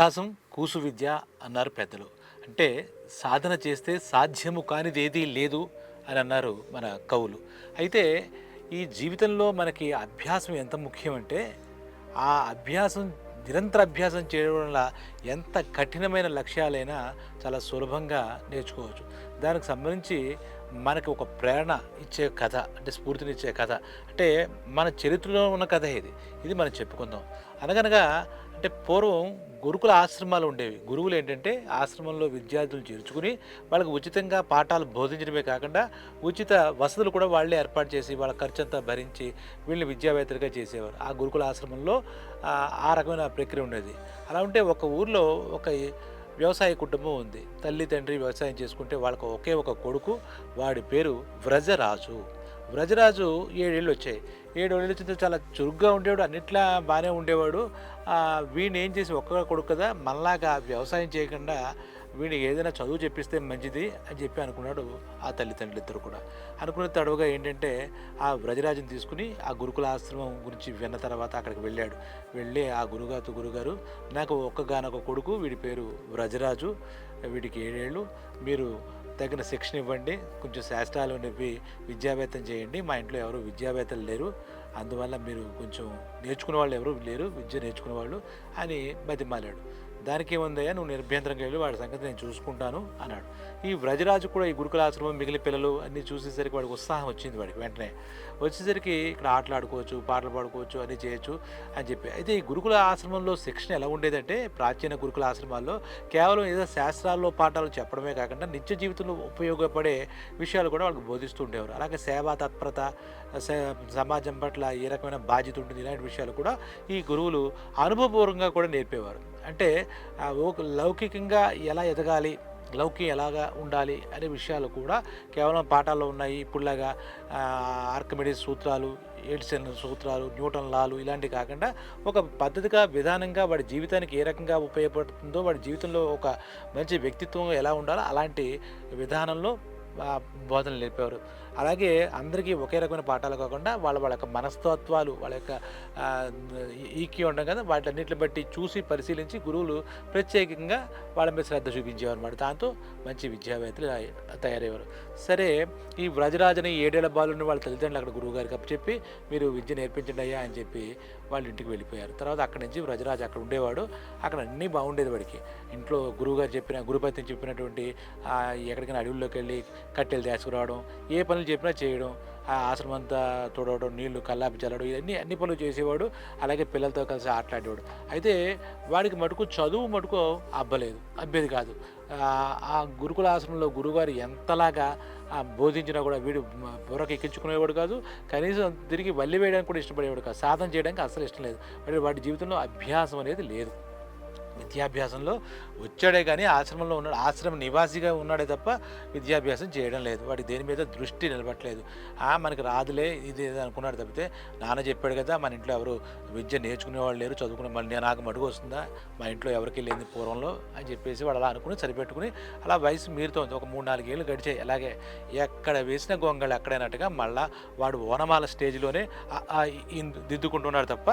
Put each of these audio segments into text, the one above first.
అభ్యాసం కూసు విద్య అన్నారు పెద్దలు. అంటే సాధన చేస్తే సాధ్యము కానిది ఏదీ లేదు అని అన్నారు మన కవులు. అయితే ఈ జీవితంలో మనకి అభ్యాసం ఎంత ముఖ్యం అంటే ఆ అభ్యాసం నిరంతర అభ్యాసం చేయడం వల్ల ఎంత కఠినమైన లక్ష్యాలైనా చాలా సులభంగా నేర్చుకోవచ్చు. దానికి సంబంధించి మనకి ఒక ప్రేరణ ఇచ్చే కథ అంటే స్ఫూర్తినిచ్చే కథ. అంటే మన చరిత్రలో ఉన్న కథ ఇది. ఇది మనం చెప్పుకుందాం. అనగనగా అంటే పూర్వం గురుకుల ఆశ్రమాలు ఉండేవి. గురువులు ఏంటంటే ఆశ్రమంలో విద్యార్థులు చేర్చుకుని వాళ్ళకి ఉచితంగా పాఠాలు బోధించడమే కాకుండా ఉచిత వసతులు కూడా వాళ్ళే ఏర్పాటు చేసి వాళ్ళ ఖర్చంతా భరించి వీళ్ళని విద్యావేత్తలుగా చేసేవారు. ఆ గురుకుల ఆశ్రమంలో ఆ రకమైన ప్రక్రియ ఉండేది. అలా ఉంటే ఒక ఊర్లో ఒక వ్యవసాయ కుటుంబం ఉంది. తల్లి తండ్రి వ్యవసాయం చేసుకుంటే వాళ్ళకు ఒకే ఒక కొడుకు వాడి పేరు వ్రజరాజు. వ్రజరాజు ఏడేళ్ళు వచ్చాయి. ఏడేళ్ళు వచ్చిన చాలా చురుగ్గా ఉండేవాడు అన్నిట్లా బాగానే ఉండేవాడు. వీడిని ఏం చేసి ఒక్క కొడుకు కదా మళ్ళాగా వ్యవసాయం చేయకుండా వీడిని ఏదైనా చదువు చెప్పిస్తే మంచిది అని చెప్పి అనుకున్నాడు ఆ తల్లిదండ్రులు ఇద్దరు కూడా. అనుకున్న తడవుగా ఏంటంటే ఆ వ్రజరాజుని తీసుకుని ఆ గురుకుల ఆశ్రమం గురించి విన్న తర్వాత అక్కడికి వెళ్ళాడు. వెళ్ళి ఆ గురుగారు గురుగారు నాకు ఒక్కగానొక కొడుకు వీడి పేరు వ్రజరాజు వీడికి ఏడేళ్ళు మీరు తగిన శిక్షణ ఇవ్వండి కొంచెం శాస్త్రాలు నివ్వి విద్యావేత్తం చేయండి మా ఇంట్లో ఎవరు విద్యావేత్తలు లేరు అందువల్ల మీరు కొంచెం నేర్చుకునే వాళ్ళు ఎవరు లేరు విద్య నేర్చుకునే వాళ్ళు అని బతిమాలాడు. దానికి ఏముందయ్యా నువ్వు నిర్భ్యంతరంగా వెళ్ళి వాడి సంగతి నేను చూసుకుంటాను అన్నాడు. ఈ వ్రజరాజు కూడా ఈ గురుకుల ఆశ్రమం మిగిలిన పిల్లలు అన్నీ చూసేసరికి వాడికి ఉత్సాహం వచ్చింది వాడికి వెంటనే. వచ్చేసరికి ఇక్కడ ఆటలు ఆడుకోవచ్చు పాటలు పాడుకోవచ్చు అన్నీ చేయొచ్చు అని చెప్పి. అయితే ఈ గురుకుల ఆశ్రమంలో శిక్షణ ఎలా ఉండేదంటే ప్రాచీన గురుకుల ఆశ్రమాల్లో కేవలం ఏదో శాస్త్రాల్లో పాఠాలు చెప్పడమే కాకుండా నిత్య జీవితంలో ఉపయోగపడే విషయాలు కూడా వాళ్ళకి బోధిస్తూ ఉండేవారు. అలాగే సేవా తత్పరత సమాజం పట్ల ఏ రకమైన బాధ్యత ఉంటుంది ఇలాంటి విషయాలు కూడా ఈ గురువులు అనుభవపూర్వకంగా కూడా నేర్పేవారు. అంటే లౌకికంగా ఎలా ఎదగాలి లౌకి ఎలాగా ఉండాలి అనే విషయాలు కూడా కేవలం పాఠాల్లో ఉన్నాయి. ఇప్పుడులాగా ఆర్కమిడీస్ సూత్రాలు ఎడిసన్ సూత్రాలు న్యూటన్ లాలు ఇలాంటివి కాకుండా ఒక పద్ధతిగా విధానంగా వాడి జీవితానికి ఏ రకంగా ఉపయోగపడుతుందో వాడి జీవితంలో ఒక మంచి వ్యక్తిత్వం ఎలా ఉండాలో అలాంటి విధానంలో బోధనలు నేర్పేవారు. అలాగే అందరికీ ఒకే రకమైన పాఠాలు కాకుండా వాళ్ళ వాళ్ళ యొక్క మనస్తత్వాలు వాళ్ళ యొక్క ఈక్యూ ఉండడం కదా వాటన్నిటిని బట్టి చూసి పరిశీలించి గురువులు ప్రత్యేకంగా వాళ్ళ మీద శ్రద్ధ చూపించేవారు అన్నమాట. దాంతో మంచి విద్యావేత్తలు తయారయ్యేవారు. సరే ఈ వ్రజరాజని ఏడేళ్ళ బాలుని వాళ్ళ తల్లిదండ్రులు అక్కడ గురువు గారికి మీరు విద్య నేర్పించండి అయ్యా అని చెప్పి వాళ్ళ ఇంటికి వెళ్ళిపోయారు. తర్వాత అక్కడి నుంచి వ్రజరాజు అక్కడ ఉండేవాడు. అక్కడ అన్నీ బాగుండేది వాడికి. ఇంట్లో గురువుగారు చెప్పిన గురుపతిని చెప్పినటువంటి ఎక్కడికైనా అడవుల్లోకి వెళ్ళి కట్టెలు తీసుకురావడం ఏ పనులు చెప్పినా చేయడం ఆ ఆశ్రమం అంతా తుడవడం నీళ్ళు కల్లాపి చల్లడం ఇవన్నీ అన్ని పనులు చేసేవాడు. అలాగే పిల్లలతో కలిసి ఆటలాడేవాడు. అయితే వాడికి మటుకు చదువు మటుకు అబ్బలేదు అబ్బేది కాదు. ఆ, గురుకుల ఆశ్రమంలో గురుగారు ఎంతలాగా బోధించినా కూడా వీడు బుర్రకు ఎక్కించుకునేవాడు కాదు. కనీసం తిరిగి వల్లి వేయడానికి కూడా ఇష్టపడేవాడు కాదు. సాధన చేయడానికి అసలు ఇష్టం లేదు. వాడి వాడి జీవితంలో అభ్యాసం అనేది లేదు. విద్యాభ్యాసంలో వచ్చాడే కానీ ఆశ్రమంలో ఉన్నాడు. ఆశ్రమ నివాసిగా ఉన్నాడే తప్ప విద్యాభ్యాసం చేయడం లేదు. వాడి దేని మీద దృష్టి నిలబట్టలేదు. ఆ మనకి రాదులే ఇది అనుకున్నాడు తప్పితే నాన్న చెప్పాడు కదా మన ఇంట్లో ఎవరు విద్య నేర్చుకునే వాళ్ళు లేరు చదువుకునే మళ్ళీ నేను నాకు మడుగు వస్తుందా? మా ఇంట్లో ఎవరికి లేని పూర్వంలో అని చెప్పేసి వాడు అలా అనుకుని సరిపెట్టుకుని అలా వయసు మీరుతోంది ఒక మూడు నాలుగేళ్ళు గడిచాయి. అలాగే ఎక్కడ వేసిన గొంగళి అక్కడైనట్టుగా మళ్ళా వాడు ఓనమాల స్టేజ్లోనే దిద్దుకుంటున్నాడు తప్ప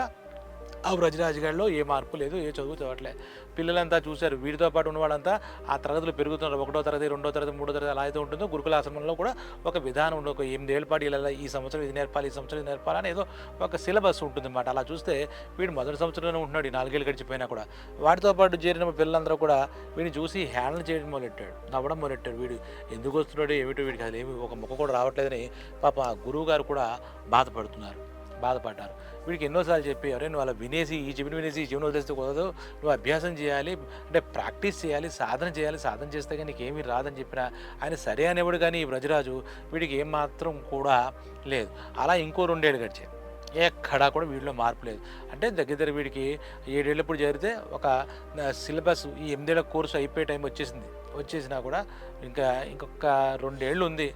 ఆ వ్రజరాజుగాడిలో ఏ మార్పు లేదు ఏ చదువు చదవట్లే. పిల్లలంతా చూశారు వీడితో పాటు ఉన్న వాళ్ళంతా ఆ తరగతులు పెరుగుతున్నారు. ఒకటో తరగతి రెండో తరగతి మూడో తరగతి అలా అయితే ఉంటుందో. గురుకులాశ్రమంలో కూడా ఒక విధానం ఉండదు ఒక ఎనిమిదేళ్ళ పాటు ఇలా ఈ సంవత్సరం ఇది నేర్పాలి ఈ సంవత్సరం ఇది నేర్పాలి అని ఏదో ఒక సిలబస్ ఉంటుంది అన్నమాట అలా చూస్తే వీడు మొదటి సంవత్సరంలోనే ఉంటున్నాడు ఈ నాలుగేళ్ళు గడిచిపోయినా కూడా. వాటితో పాటు చేరిన పిల్లలందరూ కూడా వీడిని చూసి హ్యాండిల్ చేయడం మొదలెట్టాడు నవ్వడం మొదలెట్టాడు. వీడు ఎందుకు వస్తున్నాడు ఏమిటో వీడికి అసలు ఏమి ఒక మొక్క కూడా రావట్లేదని పాప ఆ గురువు గారు కూడా బాధపడుతున్నారు బాధపడ్డారు. వీడికి ఎన్నోసార్లు చెప్పి అరే నువ్వు అలా వినేసి ఈ చెవిని వినేసి ఈ జీవనం వదిలేస్తే కుదరదు. నువ్వు అభ్యాసం చేయాలి అంటే ప్రాక్టీస్ చేయాలి సాధన చేయాలి సాధన చేస్తే కానీ నీకేమీ రాదని చెప్పినా ఆయన సరే అనేవాడు కానీ ఈ బ్రజరాజు వీడికి ఏమాత్రం కూడా లేదు. అలా ఇంకో రెండేళ్ళు గడిచాయి. ఎక్కడా కూడా వీడిలో మార్పు లేదు. అంటే దగ్గర దగ్గర వీడికి ఏడేళ్ళప్పుడు జరిగితే ఒక సిలబస్ ఈ ఎనిమిదేళ్ళ కోర్సు అయిపోయే టైం వచ్చేసింది. వచ్చేసినా కూడా ఇంకా ఇంకొక రెండేళ్ళు ఉంది.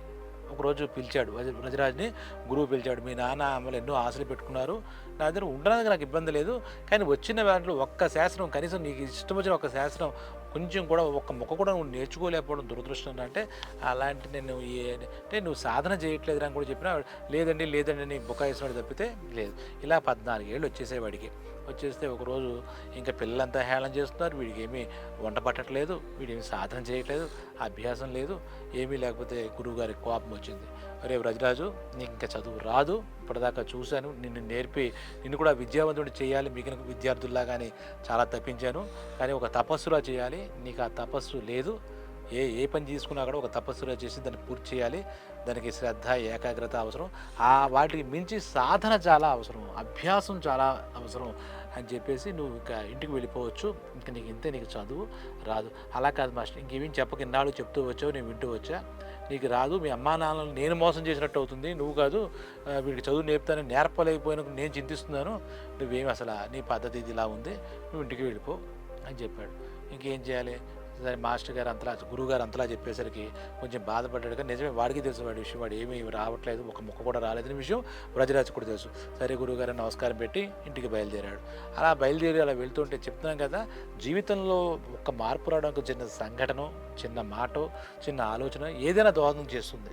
ఒకరోజు పిలిచాడు వజ- వ్రజరాజ్ని గురువు పిలిచాడు మీ నాన్న అమ్మలు ఎన్నో ఆశలు పెట్టుకున్నారు. నా దగ్గర ఉండడానికి నాకు ఇబ్బంది లేదు. కానీ వచ్చిన దాంట్లో ఒక్క శాస్త్రం కనీసం నీకు ఇష్టం వచ్చిన ఒక శాస్త్రం కొంచెం కూడా ఒక్క మొక్క కూడా నువ్వు నేర్చుకోలేకపోవడం దురదృష్టం అంటే అలాంటి నేను అంటే నువ్వు సాధన చేయట్లేదు అని కూడా చెప్పినా లేదండి లేదండి నీ బుకాయిస్తున్నాడు తప్పితే లేదు. ఇలా పద్నాలుగేళ్ళు వచ్చేసేవాడికి వచ్చేస్తే ఒకరోజు ఇంకా పిల్లలంతా హేళన చేస్తున్నారు. వీడికి ఏమీ వంట పట్టట్లేదు. వీడేమి సాధన చేయట్లేదు. అభ్యాసం లేదు. ఏమీ లేకపోతే గురువుగారికి కోపం వచ్చింది. అరే వ్రజరాజు నీకు ఇంకా చదువు రాదు. ఇప్పటిదాకా చూశాను. నిన్ను నేర్పి నిన్ను కూడా విద్యావంతుడు చేయాలి. మిగిలిన విద్యార్థుల్లా కానీ చాలా తప్పించాను. కానీ ఒక తపస్సులా చేయాలి. నీకు ఆ తపస్సు లేదు. ఏ ఏ పని తీసుకున్నా కూడా ఒక తపస్సులో చేసి దాన్ని పూర్తి చేయాలి. దానికి శ్రద్ధ ఏకాగ్రత అవసరం. ఆ వాటికి మించి సాధన చాలా అవసరం. అభ్యాసం చాలా అవసరం అని చెప్పేసి నువ్వు ఇంకా ఇంటికి వెళ్ళిపోవచ్చు. ఇంకా నీకు ఇంతే నీకు చదువు రాదు. అలా కాదు మాస్టర్. ఇంకేమీ చెప్పక ఇన్నాళ్ళు చెప్తూ వచ్చావు నేను వింటూ వచ్చా. నీకు రాదు మీ అమ్మా నాన్నలు నేను మోసం చేసినట్టు అవుతుంది నువ్వు కాదు వీడికి చదువు నేర్పుతాను నేర్పలేకపోయిన నేను చింతిస్తున్నాను నువ్వేమి అసలు నీ పద్ధతి ఇది ఇలా ఉంది నువ్వు ఇంటికి వెళ్ళిపో అని చెప్పాడు. ఇంకేం చేయాలి? సరే మాస్టర్ గారు అంతలా గురువు గారు అంతలా చెప్పేసరికి కొంచెం బాధపడ్డాడు కానీ నిజమే వాడికి తెలుసు వాడి విషయం వాడు ఏమీ రావట్లేదు ఒక ముక్క కూడా రాలేదని విషయం బ్రజరాజు కూడా తెలుసు. సరే గురువు గారు నమస్కారం పెట్టి ఇంటికి బయలుదేరాడు. అలా బయలుదేరి అలా వెళ్తుంటే చెప్తున్నాం కదా జీవితంలో ఒక మార్పు రావడానికి చిన్న సంఘటన చిన్న మాట చిన్న ఆలోచన ఏదైనా దోహదం చేస్తుంది.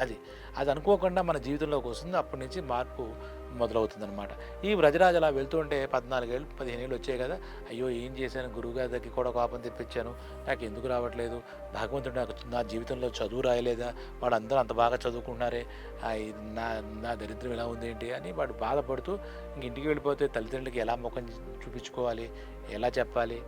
అది అది అనుకోకుండా మన జీవితంలోకి వస్తుంది. అప్పటి నుంచి మార్పు మొదలవుతుందన్నమాట. ఈ వ్రజరాజు అలా వెళ్తుంటే పద్నాలుగేళ్ళు పదిహేను ఏళ్ళు వచ్చాయి కదా. అయ్యో ఏం చేశాను? గురువుగారి దగ్గరికి కూడా కోపం తెప్పించాను. నాకు ఎందుకు రావట్లేదు? భగవంతుడు నాకు నా జీవితంలో చదువు రాయలేదా? వాళ్ళందరూ అంత బాగా చదువుకుంటున్నారే. నా నా దరిద్రం ఎలా ఉంది ఏంటి అని వాడు బాధపడుతూ ఇంక ఇంటికి వెళ్ళిపోతే తల్లిదండ్రులకి ఎలా ముఖం చూపించుకోవాలి? ఎలా చెప్పాలి?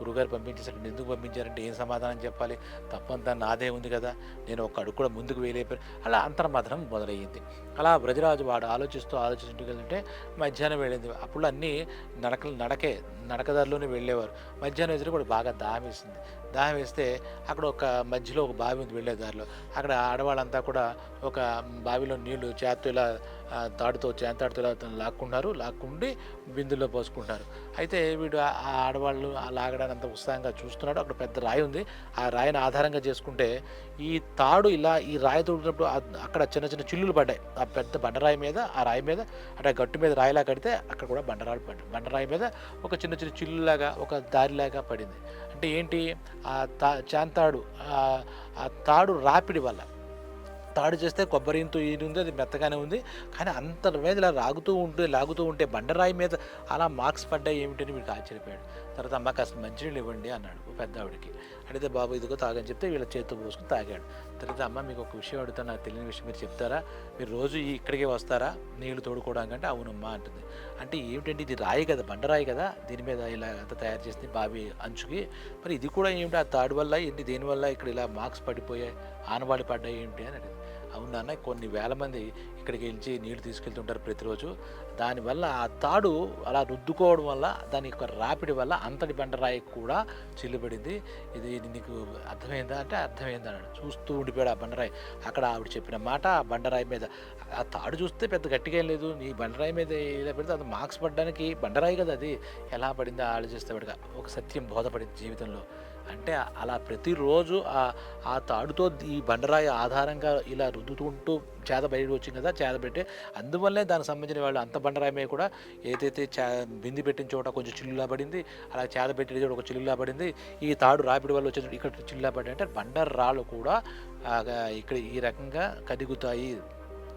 గురుగారు పంపించేసరికి ఎందుకు పంపించారంటే ఏం సమాధానం చెప్పాలి? తప్పంతా నాదే ఉంది కదా. నేను ఒక అడుగు కూడా ముందుకు వేయలేపాను అలా అంతర్మథనం మొదలయ్యింది. అలా బ్రజరాజు వాడు ఆలోచిస్తూ ఆలోచిస్తూ వెళ్తుంటే మధ్యాహ్నం వెళ్ళింది. అప్పుడు అన్నీ నడకలు నడకే నడకదారిలోనే వెళ్ళేవారు. మధ్యాహ్నం ఎదురు కూడా బాగా దాహం వేసింది. దాహం వేస్తే అక్కడ ఒక మధ్యలో ఒక బావి ఉంది వెళ్ళే దారిలో. అక్కడ ఆడవాళ్ళంతా కూడా ఒక బావిలో నీళ్ళు చేత్తో ఇలా తాడుతో చేతాడుతో లాక్కున్నారు లాక్కుంటారు లాక్కుండి బిందులో పోసుకుంటారు అయితే వీడు ఆ ఆడవాళ్ళు ఆ లాగడానికి అంత ఉత్సాహంగా చూస్తున్నాడు. అక్కడ పెద్ద రాయి ఉంది. ఆ రాయిని ఆధారంగా చేసుకుంటే ఈ తాడు ఇలా ఈ రాయి తోడినప్పుడు అక్కడ చిన్న చిన్న చిల్లులు పడ్డాయి. ఆ పెద్ద బండరాయి మీద ఆ రాయి మీద అంటే గట్టు మీద రాయిలా కడితే అక్కడ కూడా బండరాలు పడ్డాయి బండరాయి మీద ఒక చిన్న చిన్న చిల్లులాగా ఒక దారిలాగా పడింది. అంటే ఏంటి? ఆ తా చాంతాడు ఆ తాడు రాపిడి వల్ల తాడు చేస్తే కొబ్బరి ఇది ఉంది అది మెత్తగానే ఉంది. కానీ అంత మీద ఇలా రాగుతూ ఉంటే లాగుతూ ఉంటే బండరాయి మీద అలా మార్క్స్ పడ్డాయి ఏమిటని వీడికి ఆశ్చర్యపోయాడు. తర్వాత అమ్మ కాస్త మంచినీళ్ళు ఇవ్వండి అన్నాడు పెద్ద ఆవిడకి అడిగితే బాబు ఇదిగో తాగని చెప్తే వీళ్ళ చేతితో పోసుకుని తాగాడు. తర్వాత అమ్మ? మీకు ఒక విషయం అడుగుతా నాకు తెలియని విషయం మీరు చెప్తారా? మీరు రోజు ఇక్కడికే వస్తారా? నీళ్ళు తోడుకోవడానికి అంటే అవునమ్మా అంటుంది. అంటే ఏమిటంటే ఇది రాయి కదా బండరాయి కదా? దీని మీద ఇలా అంత తయారు చేసింది బావి అంచుకి. మరి ఇది కూడా ఏమిటి? ఆ తాడు వల్ల ఏంటి? దీనివల్ల ఇక్కడ ఇలా మార్క్స్ పడిపోయాయి? ఆనవాడి పడ్డాయి ఏంటి? అని అడిగింది. అవును నాన్న కొన్ని వేల మంది ఇక్కడికి వెళ్ళి నీళ్ళు తీసుకెళ్తుంటారు ప్రతిరోజు. దానివల్ల ఆ తాడు అలా రుద్దుకోవడం వల్ల దాని యొక్క రాపిడి వల్ల అంతటి బండరాయి కూడా చిల్లుబడింది. ఇది నీకు అర్థమైందా అంటే అర్థమైంది అన్నాడు. చూస్తూ ఉండిపోయాడు ఆ బండరాయి. అక్కడ ఆవిడ చెప్పిన మాట ఆ బండరాయి మీద ఆ తాడు చూస్తే పెద్ద గట్టిగా ఏం లేదు. నీ బండరాయి మీద ఇలా పెడితే అది మార్క్స్ పడడానికి బండరాయి కదా అది. ఎలా పడిందో ఆలోచిస్తే వాడికి ఒక సత్యం బోధపడింది జీవితంలో. అంటే అలా ప్రతిరోజు ఆ ఆ తాడుతో ఈ బండరాయి ఆధారంగా ఇలా రుద్దుతుంటూ చేద బయటకు వచ్చింది కదా చేద పెట్టి. అందువల్లే దానికి సంబంధించిన వాళ్ళు అంత బండరాయి మీద కూడా ఏదైతే చే బింది పెట్టిన చోట కొంచెం చిల్లులా పడింది అలా చేద పెట్టిన చోట ఒక చిల్లులా పడింది ఈ తాడు రాపిడి వల్ల వచ్చిన ఇక్కడ చిల్లులా పడి అంటే బండరాళ్ళు కూడా ఇక్కడ ఈ రకంగా కదుగుతాయి.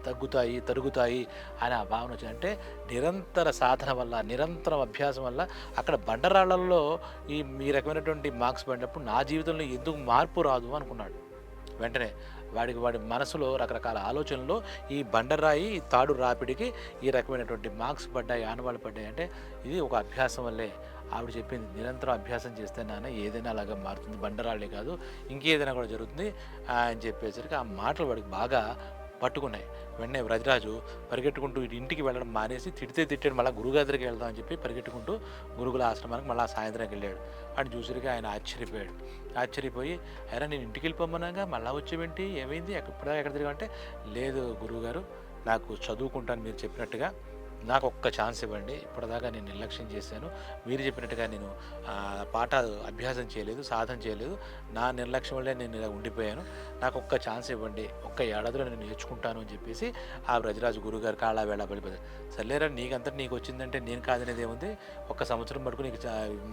తగ్గుతాయి తరుగుతాయి అనే ఆ భావన వచ్చింది. అంటే నిరంతర సాధన వల్ల నిరంతరం అభ్యాసం వల్ల అక్కడ బండరాళ్ళలో ఈ ఈ రకమైనటువంటి మార్క్స్ పడినప్పుడు నా జీవితంలో ఎందుకు మార్పు రాదు అనుకున్నాడు. వెంటనే వాడికి వాడి మనసులో రకరకాల ఆలోచనలు ఈ బండరాయి తాడు రాపిడికి ఈ రకమైనటువంటి మార్క్స్ పడ్డాయి ఆనవాళ్ళు పడ్డాయి. అంటే ఇది ఒక అభ్యాసం వల్లే ఆవిడ చెప్పింది. నిరంతరం అభ్యాసం చేస్తే నాన్న ఏదైనా అలాగా మారుతుంది. బండరాళ్ళే కాదు ఇంకేదైనా కూడా జరుగుతుంది అని చెప్పేసరికి ఆ మాటలు వాడికి బాగా పట్టుకున్నాయి. వెంటనే వ్రజరాజు పరిగెట్టుకుంటూ ఇంటికి వెళ్ళడం మానేసి తిడితే తిట్టాడు మళ్ళీ గురుగారి వెళ్దాం అని చెప్పి పరిగెట్టుకుంటూ గురుకుల ఆశ్రమానికి మళ్ళీ సాయంత్రం వెళ్ళాడు. అని చూసరికి ఆయన ఆశ్చర్యపోయాడు. ఆశ్చర్యపోయి అయినా నేను ఇంటికి వెళ్ళిపోమన్నాగా? మళ్ళీ వచ్చేవేంటి? ఏమైంది? ఎక్కడ ఎక్కడ తిరిగా అంటే లేదు గురువుగారు నాకు చదువుకుంటాను మీరు చెప్పినట్టుగా నాకు ఒక్క ఛాన్స్ ఇవ్వండి. ఇప్పటిదాకా నేను నిర్లక్ష్యం చేశాను. మీరు చెప్పినట్టుగా నేను పాఠ పాఠాలు అభ్యాసం చేయలేదు సాధన చేయలేదు. నా నిర్లక్ష్యం వల్లే నేను ఇలా ఉండిపోయాను. నాకు ఒక్క ఛాన్స్ ఇవ్వండి. ఒక్క ఏడాదిలో నేను నేర్చుకుంటాను అని చెప్పేసి ఆ బ్రజరాజు గురుగారు కాళ్ళ వేళ పడిపోయారు. సర్లేరా నీకంతా నీకు వచ్చిందంటే నేను కాదనేది ఏముంది? ఒక్క సంవత్సరం మటుకు నీకు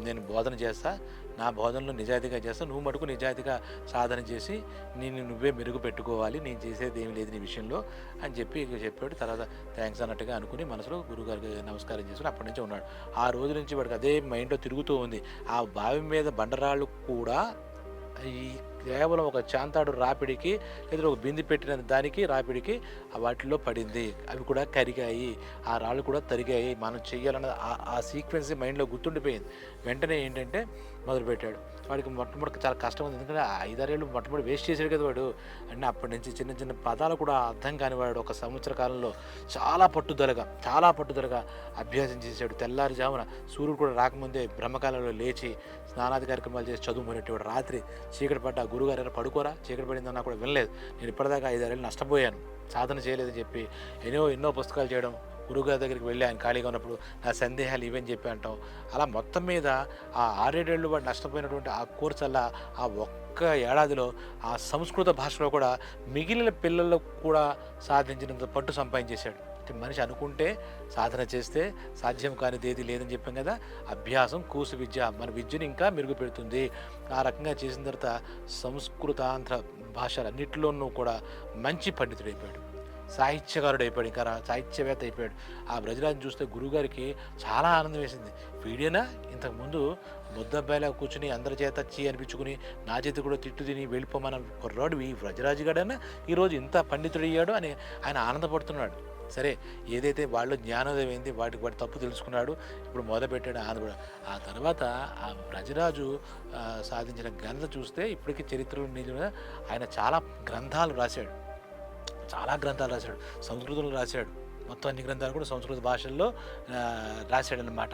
నేను బోధన చేస్తా. నా బోధనలో నిజాయితీగా చేస్తా. నువ్వు మటుకు నిజాయితీగా సాధన చేసి నేను నువ్వే మెరుగు పెట్టుకోవాలి. నేను చేసేది ఏమి లేదు నీ విషయంలో అని చెప్పి చెప్పాడు. తర్వాత థ్యాంక్స్ అన్నట్టుగా అనుకుని మనసులో గురుగారికి నమస్కారం చేసుకుని అప్పటి నుంచి ఉన్నాడు. ఆ రోజు నుంచి వాడికి అదే మైండ్లో తిరుగుతూ ఉంది. ఆ బావి మీద బండరాళ్ళు కూడా ఈ కేవలం ఒక చాంతాడు రాపిడికి లేదా ఒక బింది పెట్టిన దానికి రాపిడికి వాటిలో పడింది. అవి కూడా కరిగాయి. ఆ రాళ్ళు కూడా తరిగాయి. మనం చెయ్యాలన్న ఆ- ఆ సీక్వెన్స్ మైండ్లో గుర్తుండిపోయింది. వెంటనే ఏంటంటే మొదలుపెట్టాడు. వాడికి మొట్టమొదటి చాలా కష్టం ఉంది ఎందుకంటే ఐదారేళ్ళు మొట్టమొదటి వేస్ట్ చేశాడు కదా వాడు. అంటే అప్పటి నుంచి చిన్న చిన్న పదాలు కూడా అర్థం కానివాడు ఒక సంవత్సర కాలంలో చాలా పట్టుదలగా చాలా పట్టుదలగా అభ్యాసం చేశాడు. తెల్లారుజామున సూర్యుడు కూడా రాకముందే బ్రహ్మకాలంలో లేచి స్నానాది కార్యక్రమాలు చేసి చదువుకునేటవాడు రాత్రి చీకటి పడ్డ గురుగారు ఎలా పడుకోరా? చీకటి పడిందన్నా కూడా వినలేదు. నేను ఇప్పటిదాకా ఐదారేళ్ళు నష్టపోయాను. సాధన చేయలేదని చెప్పి ఎన్నో ఎన్నో పుస్తకాలు చేయడం గురుగారి దగ్గరికి వెళ్ళి ఆయన ఖాళీగా ఉన్నప్పుడు నా సందేహాలు ఇవని చెప్పి అంటాం అలా మొత్తం మీద ఆ ఆరేడేళ్ళు వాడు నష్టపోయినటువంటి ఆ కోర్స్ అలా ఆ ఒక్క ఏడాదిలో ఆ సంస్కృత భాషలో కూడా మిగిలిన పిల్లలకు కూడా సాధించినంత పట్టు సంపాదించేశాడు. అంటే మనిషి అనుకుంటే సాధన చేస్తే సాధ్యం కానిది ఏది లేదని చెప్పాం కదా అభ్యాసం కూసు విద్య. మన విద్యను ఇంకా మెరుగుపెడుతుంది. ఆ రకంగా చేసిన తర్వాత సంస్కృతాంధ్ర భాషలన్నింటిలోనూ కూడా మంచి పండితుడైపోయాడు సాహిత్యకారుడు అయిపోయాడు ఇంకా సాహిత్యవేత్త అయిపోయాడు. ఆ బ్రజరాజు చూస్తే గురుగారికి చాలా ఆనందం వేసింది. వీడేనా? ఇంతకుముందు ముద్దబ్బాయిలా కూర్చుని అందరి చేత చీ అనిపించుకుని నా చేతి కూడా తిట్టు తిని వెళ్ళిపోమన్న కుర్రాడు ఈ బ్రజరాజు గడైనా ఈరోజు ఇంత పండితుడయ్యాడు అని ఆయన ఆనందపడుతున్నాడు. సరే ఏదైతే వాళ్ళు జ్ఞానోదయం అయింది వాటికి వాటి తప్పు తెలుసుకున్నాడు ఇప్పుడు మొదలుపెట్టాడు ఆంధ్ర ఆ తర్వాత ఆ బ్రజరాజు సాధించిన ఘనత చూస్తే ఇప్పటికీ చరిత్రలో నిజంగా ఆయన చాలా గ్రంథాలు రాశాడు. చాలా గ్రంథాలు రాశాడు. సంస్కృతంలో రాశాడు. మొత్తం అన్ని గ్రంథాలు కూడా సంస్కృత భాషల్లో రాశాడనమాట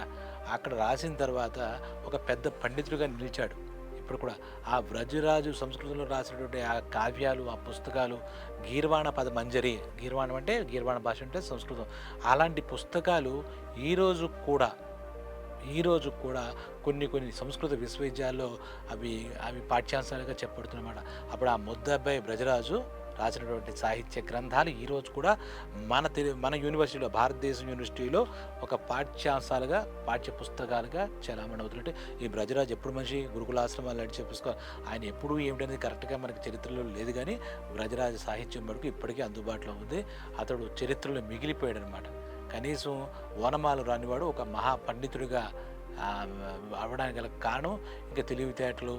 అక్కడ రాసిన తర్వాత ఒక పెద్ద పండితుడిగా నిలిచాడు. ఇప్పుడు కూడా ఆ వ్రజరాజు సంస్కృతంలో రాసినటువంటి ఆ కావ్యాలు ఆ పుస్తకాలు గీర్వాణ పద మంజరి గీర్వాణం అంటే గీర్వాణ భాష అంటే సంస్కృతం. అలాంటి పుస్తకాలు ఈరోజు కూడా ఈరోజు కూడా కొన్ని కొన్ని సంస్కృత విశ్వవిద్యాలయాల్లో అవి అవి పాఠ్యాంశాలుగా చెప్పబడుతున్నమాట. అప్పుడు ఆ ముద్దబ్బాయి బ్రజరాజు రాసినటువంటి సాహిత్య గ్రంథాలు ఈరోజు కూడా మన తెలు మన యూనివర్సిటీలో భారతదేశం యూనివర్సిటీలో ఒక పాఠ్యాంశాలుగా పాఠ్య పుస్తకాలుగా చలామణి అవుతున్నట్టు. ఈ బ్రజరాజు ఎప్పుడు మనిషి గురుకులాశ్రమాలు నడిచే పుస్తకం ఆయన ఎప్పుడు ఏమిటనేది కరెక్ట్గా మనకి చరిత్రలో లేదు కానీ బ్రజరాజ సాహిత్యం మటుకు ఇప్పటికీ అందుబాటులో ఉంది. అతడు చరిత్రలో మిగిలిపోయాడు అనమాట కనీసం ఓనమాలు రానివాడు ఒక మహా పండితుడిగా అవడానికి గల కారణం ఇంకా తెలివితేటలు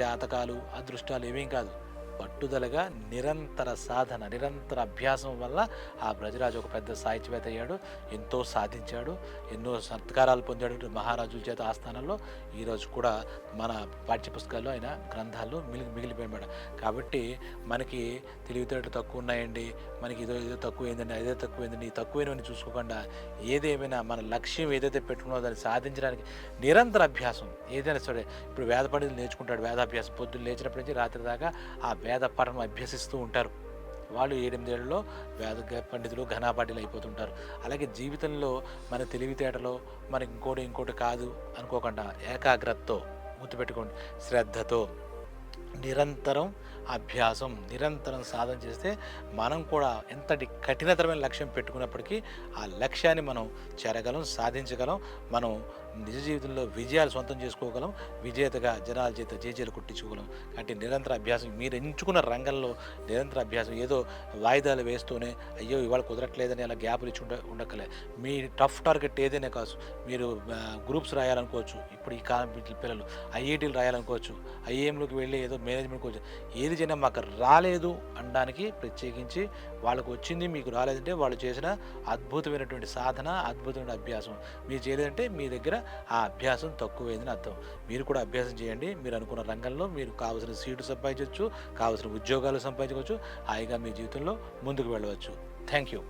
జాతకాలు అదృష్టాలు ఏమేం కాదు. పట్టుదలగా నిరంతర సాధన నిరంతర అభ్యాసం వల్ల ఆ బ్రజరాజు ఒక పెద్ద సాహిత్యవేత్త అయ్యాడు ఎంతో సాధించాడు ఎన్నో సత్కారాలు పొందాడు మహారాజుల చేత ఆస్థానంలో. ఈరోజు కూడా మన పాఠ్యపుస్తకాల్లో ఆయన గ్రంథాల్లో మిగిలి మిగిలిపోయాడు కాబట్టి మనకి తెలివితేటలు తక్కువ ఉన్నాయండి మనకి ఇదో ఏదో తక్కువైందండి అదే తక్కువ ఏందండి తక్కువైనవని చూసుకోకుండా ఏదేమైనా మన లక్ష్యం ఏదైతే పెట్టుకున్నో దాన్ని సాధించడానికి నిరంతర అభ్యాసం ఏదైనా సరే. ఇప్పుడు వేద పండితులు నేర్చుకుంటాడు వేదాభ్యాసం పొద్దున్న లేచినప్పటి నుంచి రాత్రి దాకా ఆ వేద పఠనం అభ్యసిస్తూ ఉంటారు. వాళ్ళు ఏడెనిమిదేళ్ళలో వేద పండితులు ఘనాపాటిలు అయిపోతుంటారు. అలాగే జీవితంలో మన తెలివితేటలో మనకి ఇంకోటి ఇంకోటి కాదు అనుకోకుండా ఏకాగ్రతతో గుర్తుపెట్టుకోండి. శ్రద్ధతో నిరంతరం అభ్యాసం నిరంతరం సాధన చేస్తే మనం కూడా ఎంతటి కఠినతరమైన లక్ష్యం పెట్టుకున్నప్పటికీ ఆ లక్ష్యాన్ని మనం చేరగలం సాధించగలం. మనం నిజ జీవితంలో విజయాలు సొంతం చేసుకోగలం విజేతగా జనాల చేత జేజేలు కొట్టించుకోగలం. కాబట్టి నిరంతర అభ్యాసం మీరు ఎంచుకున్న రంగంలో నిరంతర అభ్యాసం ఏదో వాయిదాలు వేస్తూనే అయ్యో ఇవాళ కుదరట్లేదని అలా గ్యాపులు ఇచ్చి ఉండ ఉండకలే మీ టఫ్ టార్గెట్ ఏదైనా కాదు మీరు గ్రూప్స్ రాయాలనుకోవచ్చు ఇప్పుడు ఈ కాలం పిల్లలు ఐఐటీలు రాయాలనుకోవచ్చు ఐఏఎంలోకి వెళ్ళి ఏదో మేనేజ్మెంట్ కోవచ్చు ఏది చేసినా మాకు రాలేదు అనడానికి ప్రత్యేకించి వాళ్ళకు వచ్చింది మీకు రాలేదంటే వాళ్ళు చేసిన అద్భుతమైనటువంటి సాధన అద్భుతమైన అభ్యాసం. మీరు చేయలేదంటే మీ దగ్గర ఆ అభ్యాసం తక్కువైందని అర్థం. మీరు కూడా అభ్యాసం చేయండి. మీరు అనుకున్న రంగంలో మీరు కావాల్సిన సీటు సంపాదించవచ్చు కావాల్సిన ఉద్యోగాలు సంపాదించవచ్చు హాయిగా మీ జీవితంలో ముందుకు వెళ్ళవచ్చు. Thank you